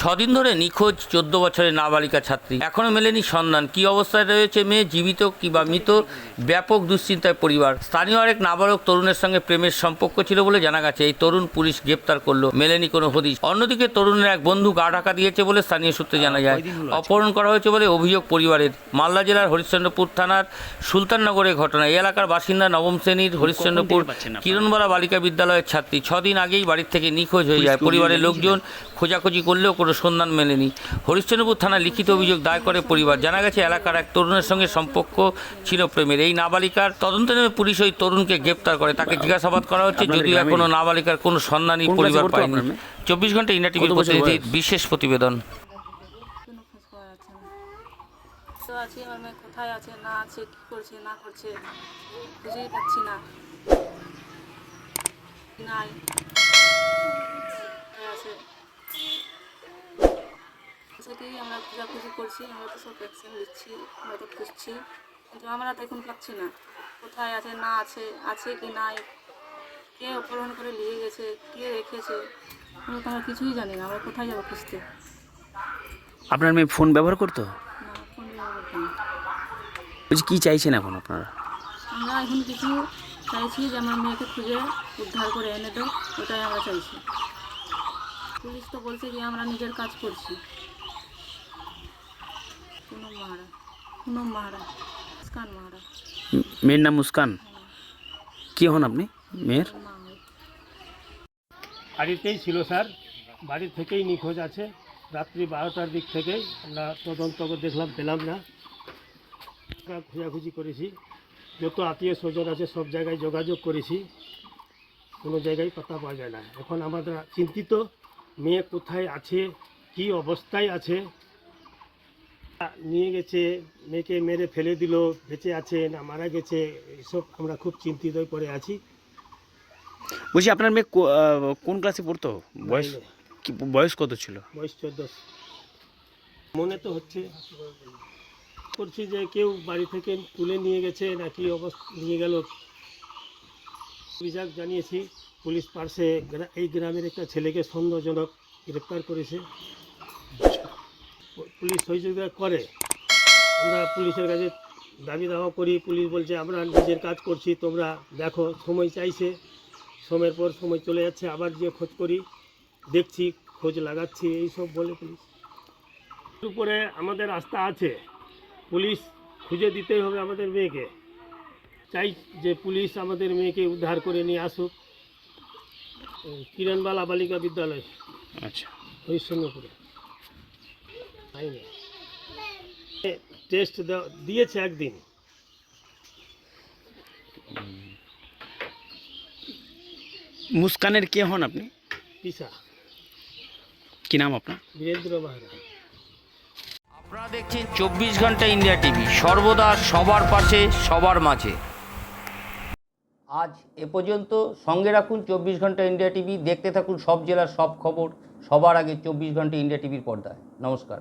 ছদিন ধরে নিখোঁজ চোদ্দ বছরের নাবালিকা ছাত্রী। এখনও মেলেনি সন্ধান। কি অবস্থায় রয়েছে মেয়ে জীবিত কিংবা মৃত? ব্যাপক দুশ্চিন্তায় পরিবার। স্থানীয় আরেক নাবালক তরুণের সঙ্গে প্রেমের সম্পর্ক ছিল বলে জানা গেছে। এই তরুণ পুলিশ গ্রেপ্তার করল। মেলেনি কোনো হদিশ। অন্যদিকে তরুণের এক বন্ধু গা ঢাকা দিয়েছে বলে স্থানীয় সূত্রে জানা যায়। অপহরণ করা হয়েছে বলে অভিযোগ পরিবারের। মালদা জেলার হরিশ্চন্দ্রপুর থানার সুলতাননগরের ঘটনা। এই এলাকার বাসিন্দা নবম শ্রেণির হরিশ্চন্দ্রপুর কিরণবালা বালিকা বিদ্যালয়ের ছাত্রী। ছদিন আগেই বাড়ির থেকে নিখোঁজ হয়ে যায়। পরিবারের লোকজন খোঁজাখুঁজি করলেও কোনো সন্ধান মেলেনি। হরিশ্চন্দ্রপুর থানায় লিখিত অভিযোগ দায় করে পরিবার। জানা গেছে এলাকার এক তরুণের সঙ্গে সম্পর্ক ছিল প্রেমের। এই নাবালিকার তদন্তে নেমে পুলিশ ওই তরুণকে গ্রেপ্তার করে। তাকে জিজ্ঞাসাবাদ করা হচ্ছে যদিও? এখনও নাবালিকার কোনো সন্ধানই পরিবার পায়নি। চব্বিশ ঘণ্টা ইন্ডিয়া টিভির প্রতিনিধির বিশেষ প্রতিবেদন। আছি আমার মেয়ে কোথায় আছে না আছে কি করছে না করছে খুঁজেই পাচ্ছি না। নাই। সেটাই আমরা খোঁজাখুঁজি করছি আমরা তো সব ভ্যাকসিন দিচ্ছি আমরা তো খুঁজছি। কিন্তু আমরা তো এখন পাচ্ছি না। কোথায় আছে না আছে আছে কি নাই? কে অপহরণ করে নিয়ে গেছে কে রেখেছে? আমরা তো আমরা কিছুই জানি না আমরা কোথায় যাব খুঁজতে? আপনার মেয়ে ফোন ব্যবহার করতো। বলছি কী চাইছেন এখন আপনারা? আমরা এখন কিছু চাইছি যে আমার মেয়েকে খুঁজে উদ্ধার করে এনে দাও ওটাই আমরা চাইছি। পুলিশ তো বলছে যে আমরা নিজের কাজ করছি। পুনম মাহারা পুনম মাহারা মুস্কান মাহারা মেয়ের নাম মুস্কান। কি হন আপনি মেয়ের? বাড়িতেই ছিল স্যার। বাড়ি থেকেই নিখোঁজ আছে। রাত্রি বারোটার দিক থেকেই আমরা তদন্ত দেখলাম পেলাম না। খোঁজাখুঁজি করেছি। যত আত্মীয় স্বজন আছে সব জায়গায় যোগাযোগ করেছি। কোনো জায়গায় পাতা পাওয়া যায় না। এখন আমাদের চিন্তিত মেয়ে কোথায় আছে কি অবস্থায় আছে নিয়ে গেছে মেয়েকে মেরে ফেলে দিল বেঁচে আছে না মারা গেছে এসব আমরা খুব চিন্তিত হয়ে পড়ে আছি। বলছি আপনার মেয়ে কোন ক্লাসে পড়তো? বয়স বয়স কত ছিল? বয়স চোদ্দ। মনে তো হচ্ছে করছি যে কেউ বাড়ি থেকে তুলে নিয়ে গেছে নাকি অবস্থা নিয়ে গেল। অভিযোগ জানিয়েছি পুলিশ গ্রা- এই গ্রামের একটা ছেলেকে সন্দেহজনক গ্রেপ্তার করেছে। পুলিশ সহযোগিতা করে আমরা পুলিশের কাছে দাবি দাওয়া করি। পুলিশ বলছে আমরা নিজের কাজ করছি তোমরা দেখো সময় চাইছে। সময়ের পর সময় চলে যাচ্ছে আবার যে খোঁজ করি দেখছি খোঁজ লাগাচ্ছি। এই সব বলে পুলিশ। উপরে আমাদের আস্থা আছে পুলিশ খুঁজে দিতেই হবে আমাদের মেয়েকে। চাই যে পুলিশ আমাদের মেয়েকে উদ্ধার করে নিয়ে আসুক। কিরণবালা বালিকা বিদ্যালয় আচ্ছা। হরিশ্চন্দ্রপুরে। আইনে টেস্ট দিয়েছে একদিন। মুস্কানের কে হন আপনি? পিসা। কি নাম আপনার? বীরেন্দ্র মাহারা। আপনারা দেখছেন চব্বিশ ঘণ্টা ইন্ডিয়া টিভি সর্বদা সবার পাশে সবার মাঝে। আজ এ পর্যন্ত সঙ্গে রাখুন চব্বিশ ঘণ্টা ইন্ডিয়া টিভি দেখতে থাকুন সব জেলার সব খবর সবার আগে চব্বিশ ঘণ্টা ইন্ডিয়া টিভির পর্দায়। নমস্কার।